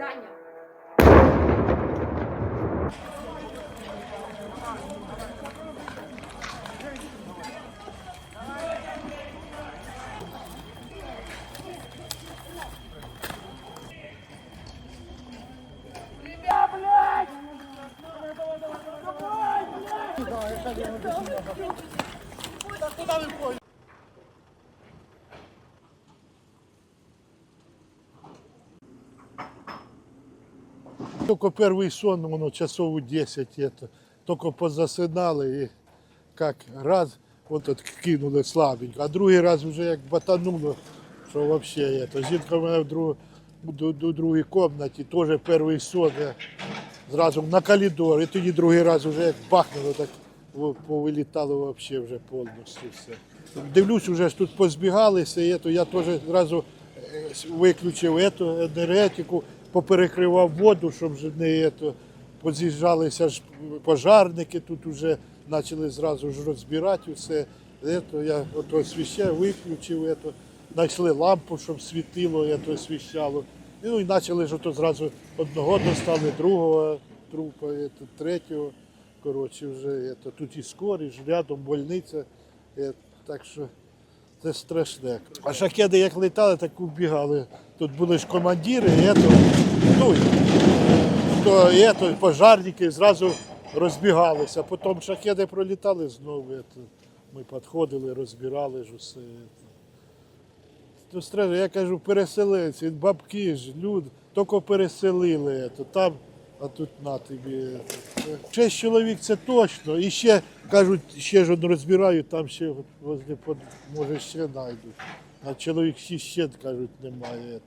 Даня. Только первый сон, воно часов у 10, это, только позасинали і як раз от от кинули слабенько, а другий раз вже як батануло, що взагалі это. Жінка в мене в друг, до, до другій кімнаті, теж перший сон, я зразу на коридор, і тоді другий раз вже як бахнуло, так во- повилітало взагалі вже повністю все. Дивлюсь, вже ж тут позбігалися, і то я теж зразу е, виключив ету енергетику, поперекривав воду, щоб не ето, поз'їжджалися ж пожарники, тут вже почали зразу ж розбирати все. Ето, я ото освіщав, виключив, ето, знайшли лампу, щоб світило, ето, освіщало. Ну і почали ж ото зразу одного достали, другого трупа, ето, третього. Коротше, вже ето, тут і скоріш, рядом больниця. Е, так що це страшне. А шахеди як літали, так убігали. Тут були ж командири, і ето, ну, то, і ето, пожарники зразу розбігалися. Потім шахеди пролітали знову. Ето, ми підходили, розбирали ж усе. То страшно, я кажу, переселенці, бабки ж, люди, тільки переселили. Ето, там, а тут на тобі. ето. Шість чоловік це точно. І ще кажуть, ще ж он розбирають, там ще возле, може ще знайдуть. А чоловік шість ще кажуть, немає.